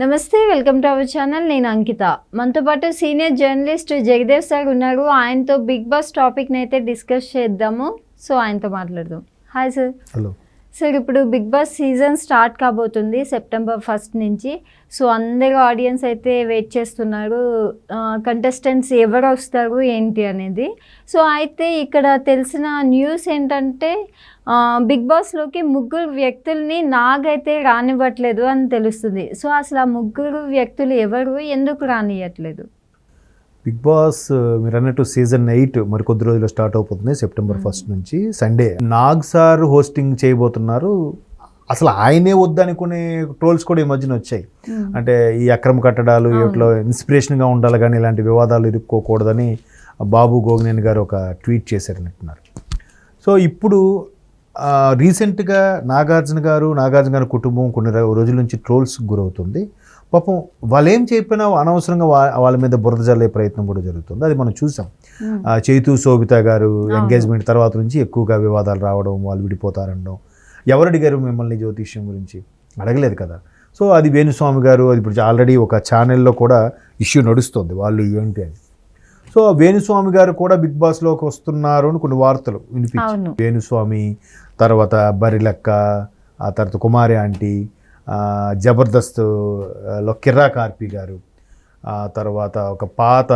నమస్తే welcome to our channel. నేను అంకిత. మనతో పాటు సీనియర్ జర్నలిస్ట్ జగదేవ్ సార్ ఉన్నారు. ఆయనతో బిగ్ బాస్ టాపిక్ని అయితే డిస్కస్ చేద్దాము. సో ఆయనతో మాట్లాడదాం. Hi sir. హలో. సార్ ఇప్పుడు బిగ్ బాస్ సీజన్ స్టార్ట్ కాబోతుంది సెప్టెంబర్ ఫస్ట్ నుంచి. సో అందరూ ఆడియన్స్ అయితే వెయిట్ చేస్తున్నారు. కంటెస్టెంట్స్ ఎవరు వస్తారు ఏంటి అనేది. సో అయితే ఇక్కడ తెలిసిన న్యూస్ ఏంటంటే బిగ్ బాస్లోకి ముగ్గురు వ్యక్తుల్ని నాగైతే రానివ్వట్లేదు అని తెలుస్తుంది. సో అసలు ఆ ముగ్గురు వ్యక్తులు ఎవరు? ఎందుకు రానియట్లేదు బిగ్ బాస్ మీరు అన్నట్టు సీజన్ ఎయిట్ మరి కొద్ది రోజుల్లో స్టార్ట్ అయిపోతుంది సెప్టెంబర్ ఫస్ట్ నుంచి. సండే. నాగ్ సార్ హోస్టింగ్ చేయబోతున్నారు. అసలు ఆయనే వద్దనుకునే ట్రోల్స్ కూడా ఈ మధ్యన వచ్చాయి. అంటే ఈ అక్రమ కట్టడాలు ఇట్లా ఇన్స్పిరేషన్గా ఉండాలి కానీ ఇలాంటి వివాదాలు ఇరుక్కోకూడదని బాబు గోగినేని గారు ఒక ట్వీట్ చేశారనుకుంటున్నారు సో ఇప్పుడు రీసెంట్గా నాగార్జున గారు నాగార్జున గారి కుటుంబం కొన్ని రోజుల నుంచి ట్రోల్స్ గురవుతుంది. పాపం వాళ్ళు ఏం చెప్పినా అనవసరంగా వాళ్ళ మీద బురద జల్లే ప్రయత్నం కూడా జరుగుతుంది. అది మనం చూసాం. చైతు శోభిత గారు ఎంగేజ్మెంట్ తర్వాత నుంచి ఎక్కువగా వివాదాలు రావడం వాళ్ళు విడిపోతారనడం. ఎవరు అడిగారు మిమ్మల్ని జ్యోతిష్యం గురించి? అడగలేదు కదా. సో అది వేణుస్వామి గారు అది ఇప్పుడు ఆల్రెడీ ఒక ఛానల్లో కూడా ఇష్యూ నడుస్తుంది. వాళ్ళు ఏంటి అని. సో వేణుస్వామి గారు కూడా బిగ్ బాస్లోకి వస్తున్నారు అని కొన్ని వార్తలు అవును. వినిపించాయి వేణుస్వామి తర్వాత బరిలక్క ఆ తర్వాత కుమారి ఆంటీ జబర్దస్త్లో కిర్రా కార్పి గారు ఆ తర్వాత ఒక పాత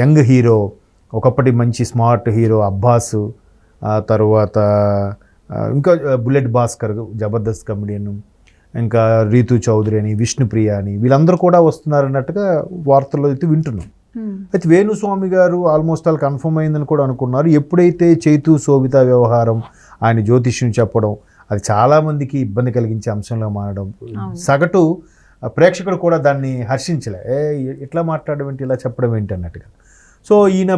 యంగ్ హీరో ఒకప్పటి మంచి స్మార్ట్ హీరో అబ్బాస్ ఆ తర్వాత ఇంకా బుల్లెట్ భాస్కర్ జబర్దస్త్ కమెడియన్ ఇంకా రీతు చౌదరి అని విష్ణుప్రియ అని వీళ్ళందరూ కూడా వస్తున్నారన్నట్టుగా వార్తల్లో అయితే వింటున్నాం. అయితే వేణుస్వామి గారు ఆల్మోస్ట్ ఆల్ కన్ఫర్మ్ అయిందని కూడా అనుకున్నారు. ఎప్పుడైతే చైతు శోభిత వ్యవహారం ఆయన జ్యోతిష్యం చెప్పడం అది చాలామందికి ఇబ్బంది కలిగించే అంశంలో మారడం. సగటు ప్రేక్షకుడు కూడా దాన్ని హర్షించలే. ఏ ఇట్లా మాట్లాడడం ఏంటి ఇలా చెప్పడం ఏంటి అన్నట్టుగా. సో ఈయన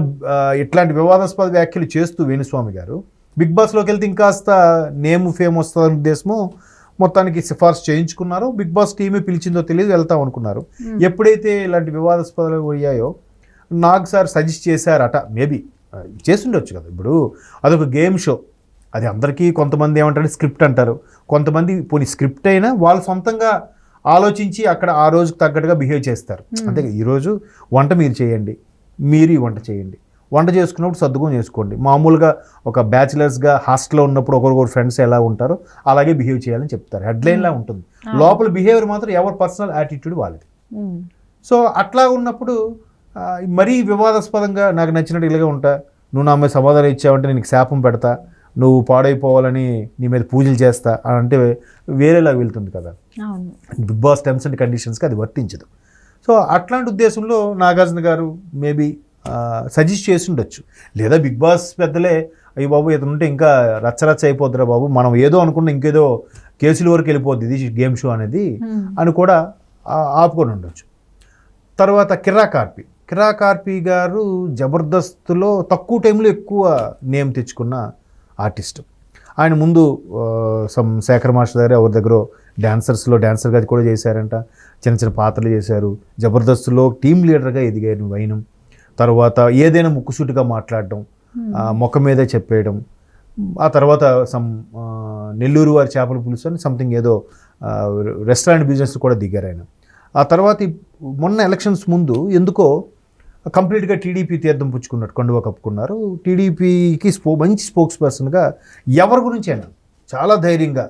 ఇట్లాంటి వివాదాస్పద వ్యాఖ్యలు చేస్తూ వేణుస్వామి గారు బిగ్ బాస్లోకి వెళ్తే ఇంకాస్త నేమ్ ఫేమ్ వస్తుందనే ఉద్దేశము మొత్తానికి సిఫార్సు చేయించుకున్నారు. బిగ్ బాస్ టీమే పిలిచిందో తెలియదు వెళ్తాం అనుకున్నారు. ఎప్పుడైతే ఇలాంటి వివాదాస్పదాలు అయ్యాయో నాగ్ సార్ సజెస్ట్ చేశారట మేబీ. చేస్తుండొచ్చు కదా ఇప్పుడు. అదొక గేమ్ షో. అది అందరికీ కొంతమంది ఏమంటారు స్క్రిప్ట్ అంటారు. కొంతమంది పోనీ స్క్రిప్ట్ అయినా వాళ్ళు సొంతంగా ఆలోచించి అక్కడ ఆ రోజుకి తగ్గట్టుగా బిహేవ్ చేస్తారు. అంతే కదా, ఈరోజు వంట మీరు చేయండి మీరు ఈ వంట చేయండి. వంట చేసుకున్నప్పుడు సర్దుకొని చేసుకోండి. మామూలుగా ఒక బ్యాచిలర్స్గా హాస్టల్లో ఉన్నప్పుడు ఒకరికొకరు ఫ్రెండ్స్ ఎలా ఉంటారో అలాగే బిహేవ్ చేయాలని చెప్తారు. హెడ్లైన్లా ఉంటుంది. లోపల బిహేవియర్ మాత్రం ఎవరి పర్సనల్ యాటిట్యూడ్ వాళ్ళది. సో అట్లా ఉన్నప్పుడు మరీ వివాదాస్పదంగా నాకు నచ్చినట్టు ఇలాగే ఉంటా. నువ్వు నా మీద సమాధానం ఇచ్చావంటే నీకు శాపం పెడతా. నువ్వు పాడైపోవాలని నీ మీద పూజలు చేస్తా అని అంటే వేరేలా వెళ్తుంది కదా. బిగ్ బాస్ టర్మ్స్ అండ్ కండిషన్స్కి అది వర్తించదు. సో అట్లాంటి ఉద్దేశంలో నాగార్జున గారు మేబీ సజెస్ట్ చేసి ఉండొచ్చు. లేదా బిగ్ బాస్ పెద్దలే అయ్యి బాబు ఇతను ఉంటే ఇంకా రచ్చరచ్చ అయిపోద్దిరా బాబు మనం ఏదో అనుకున్న ఇంకేదో కేసుల వరకు వెళ్ళిపోద్ది ఇది గేమ్ షో అనేది అని కూడా ఆపుకొని ఉండొచ్చు. తర్వాత కిరా కార్పి. కిరా కార్పి గారు జబర్దస్త్లో తక్కువ టైంలో ఎక్కువ నేమ్ తెచ్చుకున్న ఆర్టిస్ట్. ఆయన ముందు సమ్ శేఖర్ మాస్టర్ దగ్గర ఎవరి దగ్గర డాన్సర్స్లో డాన్సర్గా కూడా చేశారంట. చిన్న చిన్న పాత్రలు చేశారు. జబర్దస్త్లో టీం లీడర్గా ఎదిగారు వైనం. తర్వాత ఏదైనా ముక్కుసూటిగా మాట్లాడడం ఆ, మొక్క మీదే చెప్పేయడం. ఆ తర్వాత సమ్ నెల్లూరు వారి చేపల పులుసు అని సంథింగ్ ఏదో రెస్టారెంట్ బిజినెస్ కూడా దిగారు ఆయన. ఆ తర్వాత మొన్న ఎలక్షన్స్ ముందు ఎందుకో కంప్లీట్గా టీడీపీ తీర్థం పుచ్చుకున్నట్టు కండువా కప్పుకున్నారు. టీడీపీకి స్పో మంచి స్పోక్స్ పర్సన్గా ఎవరి గురించి అయినా చాలా ధైర్యంగా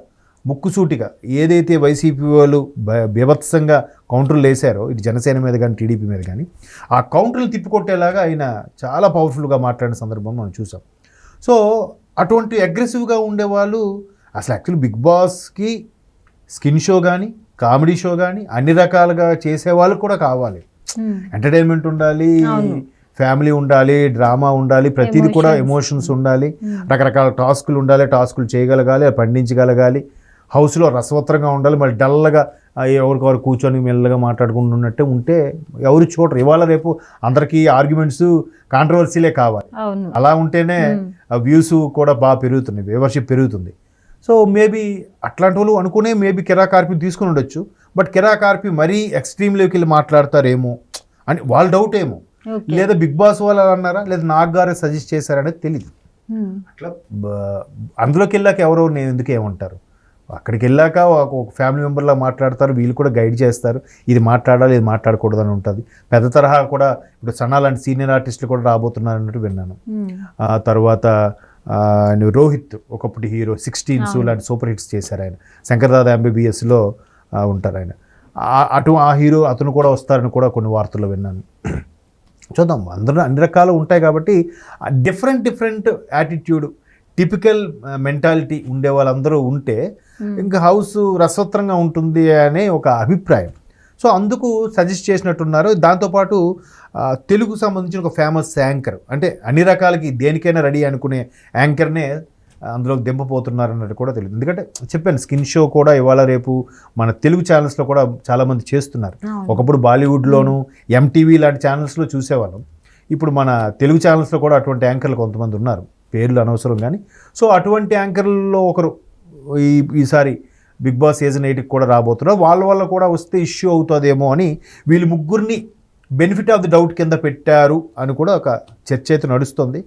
ముక్కుసూటిగా ఏదైతే వైసీపీ వాళ్ళు బీభత్సంగా కౌంటర్లు వేశారో ఇటు జనసేన మీద కానీ టీడీపీ మీద కానీ ఆ కౌంటర్లు తిప్పికొట్టేలాగా ఆయన చాలా పవర్ఫుల్గా మాట్లాడిన సందర్భం మనం చూసాం. సో అటువంటి అగ్రెసివ్గా ఉండేవాళ్ళు అసలు యాక్చువల్ బిగ్ బాస్కి స్కిన్ షో కానీ కామెడీ షో కానీ అన్ని రకాలుగా చేసేవాళ్ళు కూడా కావాలి. ఎంటర్టైన్మెంట్ ఉండాలి ఫ్యామిలీ ఉండాలి డ్రామా ఉండాలి ప్రతిదీ కూడా ఎమోషన్స్ ఉండాలి. రకరకాల టాస్కులు ఉండాలి టాస్కులు చేయగలగాలి పండించగలగాలి. హౌస్లో రసవత్రంగా ఉండాలి మరి డల్గా ఎవరికొకరు కూర్చొని మెల్లగా మాట్లాడుకుంటున్నట్టే ఉంటే ఎవరు చూడరు ఇవాళ రేపు అందరికీ ఆర్గ్యుమెంట్స్ కాంట్రవర్సీలే కావాలి. అలా ఉంటేనే వ్యూస్ కూడా బాగా పెరుగుతున్నాయి వ్యూవర్షిప్ పెరుగుతుంది. సో మేబీ అట్లాంటి వాళ్ళు అనుకునే మేబీ కిరా కార్పి తీసుకుని ఉండొచ్చు. బట్ కిరా కార్పి మరీ ఎక్స్ట్రీమ్లోకి వెళ్ళి మాట్లాడతారేమో అని వాళ్ళ డౌట్ ఏమో. లేదా బిగ్ బాస్ వాళ్ళు అన్నారా? లేదా నాగ్ గారే సజెస్ట్ చేశారనేది తెలియదు అట్లా అందులోకి వెళ్ళాక ఎవరో నేను ఎందుకు ఏమంటారు? అక్కడికి వెళ్ళాక ఒక ఫ్యామిలీ మెంబర్లా మాట్లాడతారు వీళ్ళు కూడా గైడ్ చేస్తారు. ఇది మాట్లాడాలి ఇది మాట్లాడకూడదు అని ఉంటుంది. పెద్ద తరహా కూడా ఇప్పుడు సన్నా లాంటి సీనియర్ ఆర్టిస్టులు కూడా రాబోతున్నారు అన్నట్టు విన్నాను. ఆ తర్వాత ఆయన రోహిత్ ఒకప్పుడు హీరో సిక్స్టీన్స్. లాంటి సూపర్ హిట్స్ చేశారు ఆయన శంకర్దాద ఎంబీబీఎస్లో ఉంటారు ఆయన అటు ఆ హీరో అతను కూడా వస్తారని కూడా కొన్ని వార్తల్లో విన్నాను చూద్దాం అందరూ అన్ని రకాలు ఉంటాయి కాబట్టి different different attitude typical mentality ఉండే వాళ్ళందరూ ఉంటే. ఇంకా హౌస్ రసవత్రంగా ఉంటుంది అనే ఒక అభిప్రాయం సో అందుకు సజెస్ట్ చేసినట్టున్నారు. దాంతోపాటు తెలుగు సంబంధించిన ఒక ఫేమస్ యాంకర్ అంటే అన్ని రకాలకి దేనికైనా రెడీ అనుకునే యాంకర్నే అందులోకి దింపపోతున్నారు అన్నట్టు కూడా తెలియదు. ఎందుకంటే చెప్పాను స్కిన్ షో కూడా ఇవాళ రేపు మన తెలుగు ఛానల్స్లో కూడా చాలామంది చేస్తున్నారు. ఒకప్పుడు బాలీవుడ్లోను ఎంటీవీ లాంటి ఛానల్స్లో చూసేవాళ్ళం. ఇప్పుడు మన తెలుగు ఛానల్స్లో కూడా అటువంటి యాంకర్లు కొంతమంది ఉన్నారు. పేర్లు అనవసరం కానీ. సో అటువంటి యాంకర్లలో ఒకరు ఈ ఈసారి బిగ్ బాస్ సీజన్ ఎయిట్కి కూడా రాబోతున్నారు. వాళ్ళ వల్ల కూడా వస్తే ఇష్యూ అవుతుందేమో అని వీళ్ళు ముగ్గురిని బెనిఫిట్ ఆఫ్ ది డౌట్ కింద పెట్టారు అని కూడా ఒక చర్చ అయితే నడుస్తుంది.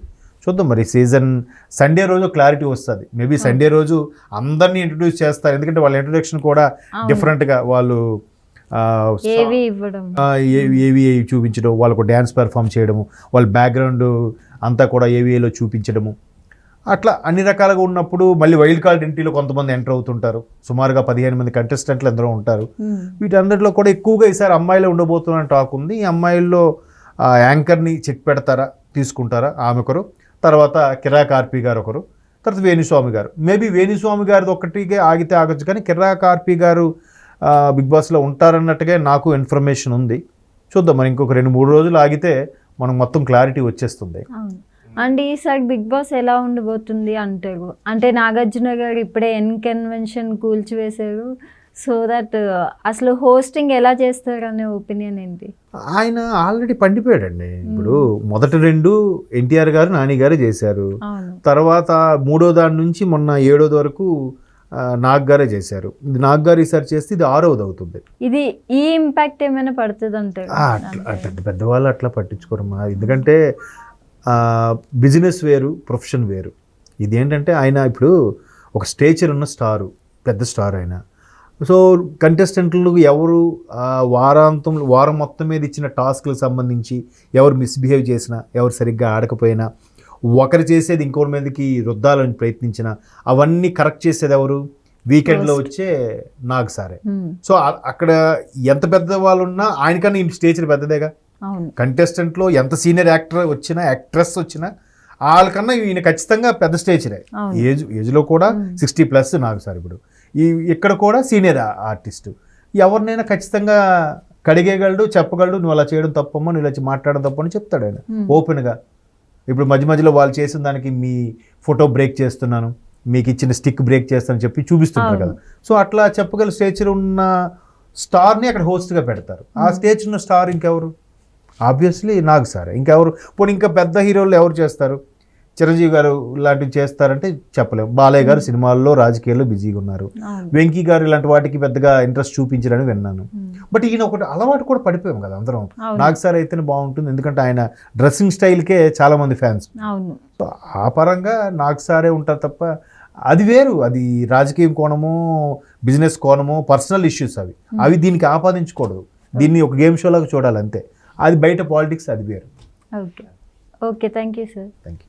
చూద్దాం మరి సీజన్ సండే రోజు క్లారిటీ వస్తుంది. మేబీ సండే రోజు అందరినీ ఇంట్రడ్యూస్ చేస్తారు. ఎందుకంటే వాళ్ళ ఇంట్రొడక్షన్ కూడా. డిఫరెంట్గా వాళ్ళు ఏవి ఏవి చూపించడం వాళ్ళకు డ్యాన్స్ పెర్ఫామ్ చేయడము వాళ్ళ బ్యాక్గ్రౌండ్ అంతా కూడా ఏవిఏలో చూపించడము. అట్లా అన్ని రకాలుగా ఉన్నప్పుడు మళ్ళీ వైల్డ్ కార్డ్ ఎంట్రీలో కొంతమంది ఎంటర్ అవుతుంటారు. సుమారుగా పదిహేను మంది కంటెస్టెంట్లు ఎందరో ఉంటారు. వీటన్నిటిలో కూడా ఎక్కువగా ఈసారి అమ్మాయిలే ఉండబోతున్న టాక్ ఉంది. ఈ అమ్మాయిల్లో యాంకర్ని చెక్ పెడతారా తీసుకుంటారా ఆమె ఒకరు. తర్వాత కిరా కార్పి గారు ఒకరు. తర్వాత వేణుస్వామి గారు. మేబీ వేణుస్వామి గారిది ఒక్కటిగా ఆగితే ఆగొచ్చు కానీ కిరా కార్పి గారు బిగ్ బాస్లో ఉంటారన్నట్టుగా నాకు ఇన్ఫర్మేషన్ ఉంది. చూద్దాం మరి ఇంకొక రెండు మూడు రోజులు ఆగితే మనకు మొత్తం క్లారిటీ వచ్చేస్తుంది. అండ్ ఈసారి బిగ్ బాస్ ఎలా ఉండబోతుంది అంటారు అంటే నాగార్జున గారు ఇప్పుడే ఎన్ కన్వెన్షన్ కూల్చివేశారు. సో దట్ అసలు హోస్టింగ్ ఎలా చేస్తారు అనే ఒపీనియన్ ఏంటి? ఆయన ఆల్రెడీ పండిపోయాడండి. ఇప్పుడు మొదటి రెండు ఎన్టీఆర్ గారు నాని గారు చేశారు. తర్వాత మూడో దాని నుంచి మొన్న ఏడోది వరకు నాగ్ గారే చేశారు. ఇది నాగ్ గారు ఈసారి చేస్తే ఇది ఆరవది అవుతుంది. ఇది ఈ ఇంపాక్ట్ ఏమైనా పడుతుంది అట్లా పెద్ద పెద్దవాళ్ళు అట్లా పట్టించుకోరమ్మా. ఎందుకంటే బిజినెస్ వేరు ప్రొఫెషన్ వేరు. ఇది ఏంటంటే ఆయన ఇప్పుడు ఒక స్టేచర్ ఉన్న స్టారు పెద్ద స్టార్ ఆయన. సో కంటెస్టెంట్లు ఎవరు వారాంతం వారం మొత్తం మీద ఇచ్చిన టాస్క్లకు సంబంధించి ఎవరు మిస్బిహేవ్ చేసినా ఎవరు సరిగ్గా ఆడకపోయినా ఒకరు చేసేది ఇంకోరి మీదకి రుద్దాలని ప్రయత్నించినా అవన్నీ కరెక్ట్ చేసేది ఎవరు? వీకెండ్లో వచ్చే నాగ్ సారే. మ్మ్. సో అక్కడ ఎంత పెద్ద వాళ్ళు ఉన్నా ఆయనకన్నా ఈ స్టేచర్ పెద్దదేగా? కంటెస్టెంట్లో ఎంత సీనియర్ యాక్టర్ వచ్చినా యాక్ట్రెస్ వచ్చినా వాళ్ళకన్నా ఈయన ఖచ్చితంగా పెద్ద అవును. ఏజ్ ఏజ్లో కూడా. సిక్స్టీ ప్లస్ నాకు సార్ ఇప్పుడు. ఈ ఇక్కడ కూడా సీనియర్ ఆర్టిస్ట్. ఎవరినైనా ఖచ్చితంగా కడిగేయగలడు చెప్పగలడు నువ్వు అలా చేయడం తప్పమ్మా నువ్వు ఇలా మాట్లాడడం తప్పని చెప్తాడు ఆయన. ఓపెన్గా. ఇప్పుడు మధ్య మధ్యలో వాళ్ళు చేసిన దానికి మీ ఫోటో బ్రేక్ చేస్తున్నాను మీకు ఇచ్చిన స్టిక్ బ్రేక్ చేస్తానని చెప్పి చూపిస్తుంటారు కదా. సో అట్లా చెప్పగల స్టేచర్ ఉన్న స్టార్ని అక్కడ హోస్ట్గా పెడతారు. ఆ స్టేజ్ ఉన్న స్టార్ ఇంకెవరు? ఆబ్వియస్లీ నాకు సార్. ఇంకెవరు పోనీ ఇంకా పెద్ద హీరోలు ఎవరు చేస్తారు? చిరంజీవి గారు ఇలాంటివి చేస్తారంటే చెప్పలేము బాలయ్య గారు సినిమాల్లో రాజకీయాల్లో బిజీగా ఉన్నారు. వెంకీ గారు ఇలాంటి వాటికి పెద్దగా ఇంట్రెస్ట్ చూపించరని విన్నాను. బట్ ఈయన ఒకటి అలవాటు కూడా పడిపోయాం కదా అందరం. నాగ్ సార్ అయితేనే బాగుంటుంది. ఎందుకంటే ఆయన డ్రెస్సింగ్ స్టైల్కే చాలా మంది ఫ్యాన్స్. ఆ పరంగా నాగ్ సారే ఉంటారు తప్ప అది వేరు. అది రాజకీయం కోణము బిజినెస్ కోణము పర్సనల్ ఇష్యూస్ అవి. అవి దీనికి ఆపాదించకూడదు. దీన్ని ఒక గేమ్ షో లాగా చూడాలి అంతే అది బయట పాలిటిక్స్ అది వేరు. Okay okay thank you sir thank you